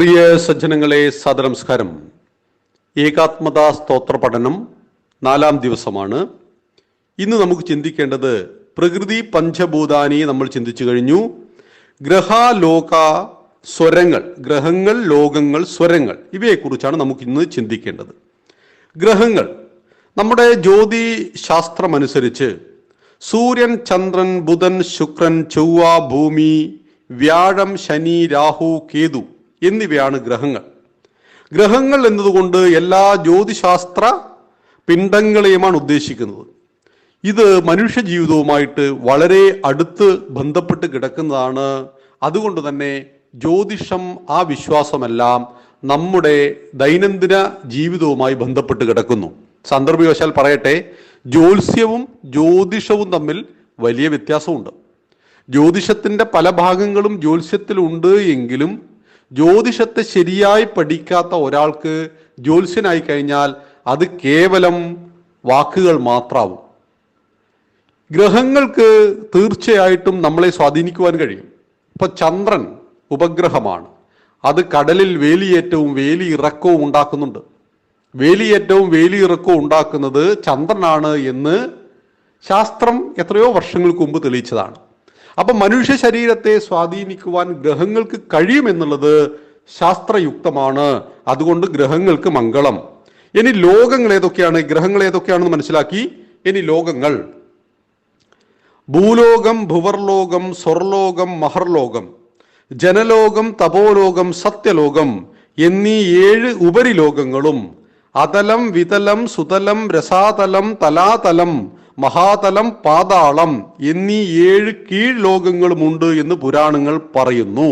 പ്രിയ സജ്ജനങ്ങളെ സദനമസ്കാരം ഏകാത്മതാ സ്തോത്ര പഠനം നാലാം ദിവസമാണ്. ഇന്ന് നമുക്ക് ചിന്തിക്കേണ്ടത് പ്രകൃതി പഞ്ചഭൂതാനി നമ്മൾ ചിന്തിച്ചു കഴിഞ്ഞു. ഗ്രഹാലോക സ്വരങ്ങൾ ഗ്രഹങ്ങൾ ലോകങ്ങൾ സ്വരങ്ങൾ ഇവയെക്കുറിച്ചാണ് നമുക്ക് ഇന്ന് ചിന്തിക്കേണ്ടത്. ഗ്രഹങ്ങൾ നമ്മുടെ ജ്യോതി ശാസ്ത്രമനുസരിച്ച് സൂര്യൻ ചന്ദ്രൻ ബുധൻ ശുക്രൻ ചൊവ്വ ഭൂമി വ്യാഴം ശനി രാഹു കേതു എന്നിവയാണ് ഗ്രഹങ്ങൾ. ഗ്രഹങ്ങൾ എന്നതുകൊണ്ട് എല്ലാ ജ്യോതിശാസ്ത്ര പിണ്ഡങ്ങളെയുമാണ് ഉദ്ദേശിക്കുന്നത്. ഇത് മനുഷ്യ ജീവിതവുമായിട്ട് വളരെ അടുത്ത് ബന്ധപ്പെട്ട് കിടക്കുന്നതാണ്. അതുകൊണ്ട് തന്നെ ജ്യോതിഷം ആ വിശ്വാസമെല്ലാം നമ്മുടെ ദൈനംദിന ജീവിതവുമായി ബന്ധപ്പെട്ട് കിടക്കുന്നു. സന്ദർഭവശാൽ പറയട്ടെ ജ്യോത്സ്യവും ജ്യോതിഷവും തമ്മിൽ വലിയ വ്യത്യാസമുണ്ട്. ജ്യോതിഷത്തിന്റെ പല ഭാഗങ്ങളും ജ്യോത്സ്യത്തിലുണ്ട് എങ്കിലും ജ്യോതിഷത്തെ ശരിയായി പഠിക്കാത്ത ഒരാൾക്ക് ജ്യോത്സ്യനായി കഴിഞ്ഞാൽ അത് കേവലം വാക്കുകൾ മാത്രമാവും ഗ്രഹങ്ങൾക്ക് തീർച്ചയായിട്ടും നമ്മളെ സ്വാധീനിക്കുവാൻ കഴിയും. ഇപ്പൊ ചന്ദ്രൻ ഉപഗ്രഹമാണ്. അത് കടലിൽ വേലിയേറ്റവും വേലി ഇറക്കവും ഉണ്ടാക്കുന്നുണ്ട്. വേലിയേറ്റവും വേലി ഇറക്കവും ഉണ്ടാക്കുന്നത് ചന്ദ്രനാണ് എന്ന് ശാസ്ത്രം എത്രയോ വർഷങ്ങൾക്ക് മുമ്പ് തെളിയിച്ചതാണ്. അപ്പൊ മനുഷ്യ ശരീരത്തെ സ്വാധീനിക്കുവാൻ ഗ്രഹങ്ങൾക്ക് കഴിയുമെന്നുള്ളത് ശാസ്ത്രയുക്തമാണ്. അതുകൊണ്ട് ഗ്രഹങ്ങൾക്ക് മംഗളം. ഇനി ലോകങ്ങൾ ഏതൊക്കെയാണ്? ഗ്രഹങ്ങൾ ഏതൊക്കെയാണെന്ന് മനസ്സിലാക്കി. ഇനി ലോകങ്ങൾ. ഭൂലോകം ഭുവർലോകം സ്വർലോകം മഹർലോകം ജനലോകം തപോലോകം സത്യലോകം എന്നീ ഏഴ് ഉപരിലോകങ്ങളും അതലം വിതലം സുതലം രസാതലം തലാതലം മഹാതലം പാതാളം എന്നീ ഏഴ് കീഴ്ലോകങ്ങളുമുണ്ട് എന്ന് പുരാണങ്ങൾ പറയുന്നു.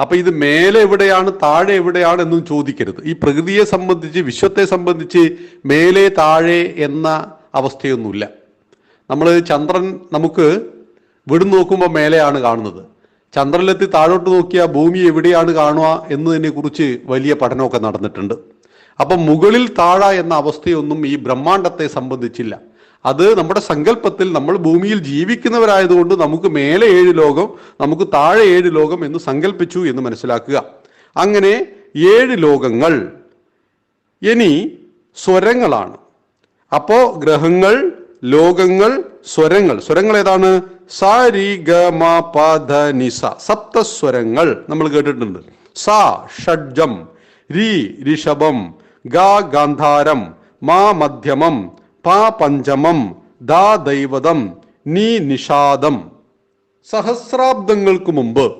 അപ്പൊ ഇത് മേലെ എവിടെയാണ് താഴെ എവിടെയാണ് എന്നും ചോദിക്കരുത്. ഈ പ്രകൃതിയെ സംബന്ധിച്ച് വിശ്വത്തെ സംബന്ധിച്ച് മേലെ താഴെ എന്ന അവസ്ഥയൊന്നുമില്ല. നമ്മൾ ചന്ദ്രൻ നമുക്ക് വിടും നോക്കുമ്പോൾ മേലെയാണ് കാണുന്നത്. ചന്ദ്രനിലെത്തി താഴോട്ട് നോക്കിയാൽ ഭൂമി എവിടെയാണ് കാണുക എന്നതിനെ കുറിച്ച് വലിയ പഠനമൊക്കെ നടന്നിട്ടുണ്ട്. അപ്പം മുകളിൽ താഴ എന്ന അവസ്ഥയൊന്നും ഈ ബ്രഹ്മാണ്ടത്തെ സംബന്ധിച്ചില്ല. അത് നമ്മുടെ സങ്കല്പത്തിൽ നമ്മൾ ഭൂമിയിൽ ജീവിക്കുന്നവരായതുകൊണ്ട് നമുക്ക് മേലെ ഏഴ് ലോകം നമുക്ക് താഴെ ഏഴ് ലോകം എന്ന് സങ്കല്പിച്ചു എന്ന് മനസ്സിലാക്കുക. അങ്ങനെ ഏഴ് ലോകങ്ങൾ ഇനി സ്വരങ്ങളാണ്. അപ്പോ ഗ്രഹങ്ങൾ ലോകങ്ങൾ സ്വരങ്ങൾ. സ്വരങ്ങൾ ഏതാണ്? സാരി ഗ മ ധ സപ്തസ്വരങ്ങൾ നമ്മൾ കേട്ടിട്ടുണ്ട്. സാ ഷഡ്ജം രി ഋഷഭം ഗ ഗാന്ധാരം മാ മധ്യമം പ പഞ്ചമം ദാ ദൈവതം നീ നിഷാദം. സഹസ്രാബ്ദങ്ങൾക്ക് മുമ്പ്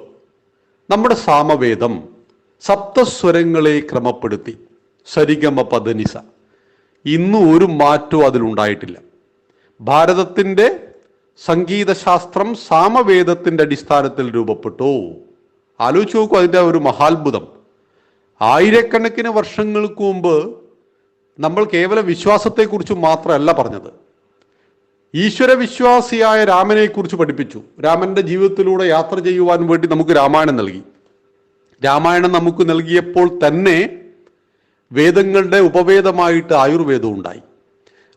നമ്മുടെ സാമവേദം സപ്തസ്വരങ്ങളെ ക്രമപ്പെടുത്തി. സരിഗമ പദനിസ. ഇന്നും ഒരു മാറ്റവും അതിലുണ്ടായിട്ടില്ല ഭാരതത്തിന്റെ സംഗീതശാസ്ത്രം സാമവേദത്തിന്റെ അടിസ്ഥാനത്തിൽ രൂപപ്പെട്ടു. ആലോചിച്ച് നോക്കൂ അതിന്റെ ഒരു മഹാത്ഭുതം. ആയിരക്കണക്കിന് വർഷങ്ങൾക്ക് മുമ്പ് നമ്മൾ കേവലം വിശ്വാസത്തെക്കുറിച്ച് മാത്രമല്ല പറഞ്ഞത്. ഈശ്വര വിശ്വാസിയായ രാമനെ കുറിച്ച് പഠിപ്പിച്ചു. രാമന്റെ ജീവിതത്തിലൂടെ യാത്ര ചെയ്യുവാൻ വേണ്ടി നമുക്ക് രാമായണം നൽകി. രാമായണം നമുക്ക് നൽകിയപ്പോൾ തന്നെ വേദങ്ങളുടെ ഉപവേദമായിട്ട് ആയുർവേദം ഉണ്ടായി.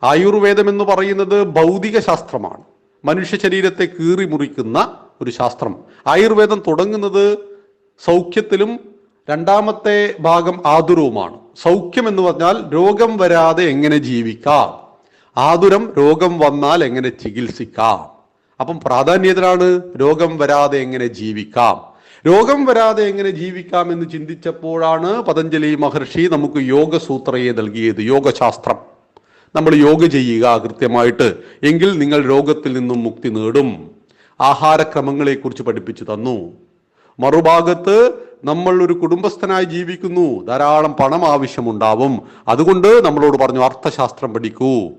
ആയുർവേദം എന്ന് പറയുന്നത് ഭൗതിക ശാസ്ത്രമാണ്. മനുഷ്യ ശരീരത്തെ കീറി മുറിക്കുന്ന ഒരു ശാസ്ത്രം. ആയുർവേദം തുടങ്ങുന്നത് സൗഖ്യത്തിലും രണ്ടാമത്തെ ഭാഗം ആതുരവുമാണ്. സൗഖ്യം എന്ന് പറഞ്ഞാൽ രോഗം വരാതെ എങ്ങനെ ജീവിക്കാം? ആതുരം രോഗം വന്നാൽ എങ്ങനെ ചികിത്സിക്കാം? അപ്പം പ്രാധാന്യത്തിലാണ് രോഗം വരാതെ എങ്ങനെ ജീവിക്കാം? രോഗം വരാതെ എങ്ങനെ ജീവിക്കാം എന്ന് ചിന്തിച്ചപ്പോഴാണ് പതഞ്ജലി മഹർഷി നമുക്ക് യോഗസൂത്രയെ നൽകിയത് യോഗശാസ്ത്രം. നമ്മൾ യോഗ ചെയ്യുക കൃത്യമായിട്ട് എങ്കിൽ നിങ്ങൾ രോഗത്തിൽ നിന്നും മുക്തി നേടും. ആഹാരക്രമങ്ങളെക്കുറിച്ച് പഠിപ്പിച്ചു തന്നു. മറുഭാഗത്ത് നമ്മൾ ഒരു കുടുംബസ്ഥനായി ജീവിക്കുന്നു. ധാരാളം പണം ആവശ്യമുണ്ടാവും. അതുകൊണ്ട് നമ്മളോട് പറഞ്ഞു അർത്ഥശാസ്ത്രം പഠിക്കൂ.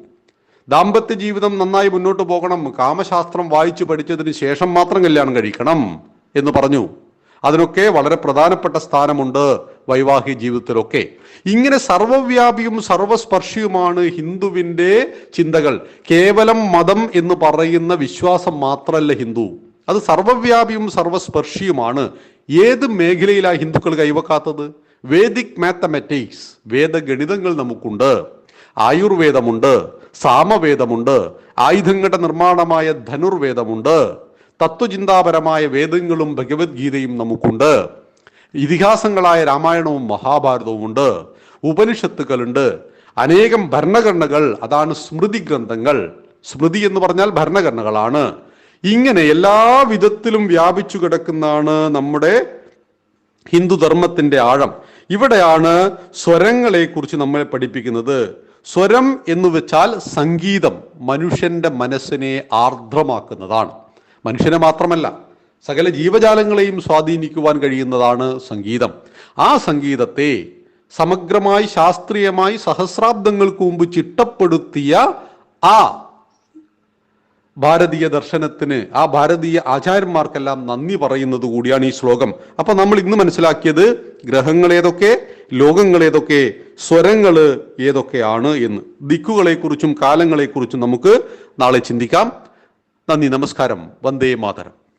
ദാമ്പത്യ ജീവിതം നന്നായി മുന്നോട്ട് പോകണം. കാമശാസ്ത്രം വായിച്ചു പഠിച്ചതിന് ശേഷം മാത്രം കല്യാണം കഴിക്കണം എന്ന് പറഞ്ഞു. അതിനൊക്കെ വളരെ പ്രധാനപ്പെട്ട സ്ഥാനമുണ്ട് വൈവാഹിക ജീവിതത്തിലൊക്കെ. ഇങ്ങനെ സർവവ്യാപിയും സർവസ്പർശിയുമാണ് ഹിന്ദുവിന്റെ ചിന്തകൾ. കേവലം മതം എന്ന് പറയുന്ന വിശ്വാസം മാത്രമല്ല ഹിന്ദു. അത് സർവവ്യാപിയും സർവസ്പർശിയുമാണ്. ഏത് മേഖലയിലാണ് ഹിന്ദുക്കൾ കൈവക്കാത്തത്? വേദിക് മാത്തമാറ്റിക്സ് വേദഗണിതങ്ങൾ നമുക്കുണ്ട്. ആയുർവേദമുണ്ട് സാമവേദമുണ്ട് ആയുധങ്ങളുടെ നിർമ്മാണമായ ധനുർവേദമുണ്ട് തത്വചിന്താപരമായ വേദങ്ങളും ഭഗവത്ഗീതയും നമുക്കുണ്ട്. ഇതിഹാസങ്ങളായ രാമായണവും മഹാഭാരതവും ഉണ്ട് ഉപനിഷത്തുകളുണ്ട് അനേകം ഭരണഘടനകൾ അതാണ് സ്മൃതി ഗ്രന്ഥങ്ങൾ. സ്മൃതി എന്ന് പറഞ്ഞാൽ ഭരണഘടനകളാണ്. ഇങ്ങനെ എല്ലാ വിധത്തിലും വ്യാപിച്ചു കിടക്കുന്നതാണ് നമ്മുടെ ഹിന്ദുധർമ്മത്തിന്റെ ആഴം. ഇവിടെയാണ് സ്വരങ്ങളെ കുറിച്ച് നമ്മളെ പഠിപ്പിക്കുന്നത്. സ്വരം എന്ന് വെച്ചാൽ സംഗീതം മനുഷ്യന്റെ മനസ്സിനെ ആർദ്രമാക്കുന്നതാണ്. മനുഷ്യനെ മാത്രമല്ല സകല ജീവജാലങ്ങളെയും സ്വാധീനിക്കുവാൻ കഴിയുന്നതാണ് സംഗീതം. ആ സംഗീതത്തെ സമഗ്രമായി ശാസ്ത്രീയമായി സഹസ്രാബ്ദങ്ങൾക്ക് മുമ്പ് ചിട്ടപ്പെടുത്തിയ ആ ഭാരതീയ ദർശനത്തിന് ആ ഭാരതീയ ആചാര്യന്മാർക്കെല്ലാം നന്ദി പറയുന്നത് കൂടിയാണ് ഈ ശ്ലോകം. അപ്പൊ നമ്മൾ ഇന്ന് മനസ്സിലാക്കിയത് ഗ്രഹങ്ങൾ ഏതൊക്കെ ലോകങ്ങൾ ഏതൊക്കെ സ്വരങ്ങൾ ഏതൊക്കെയാണ് എന്ന്. ദിക്കുകളെക്കുറിച്ചും കാലങ്ങളെക്കുറിച്ചും നമുക്ക് നാളെ ചിന്തിക്കാം. നന്ദി നമസ്കാരം. വന്ദേ മാതരം.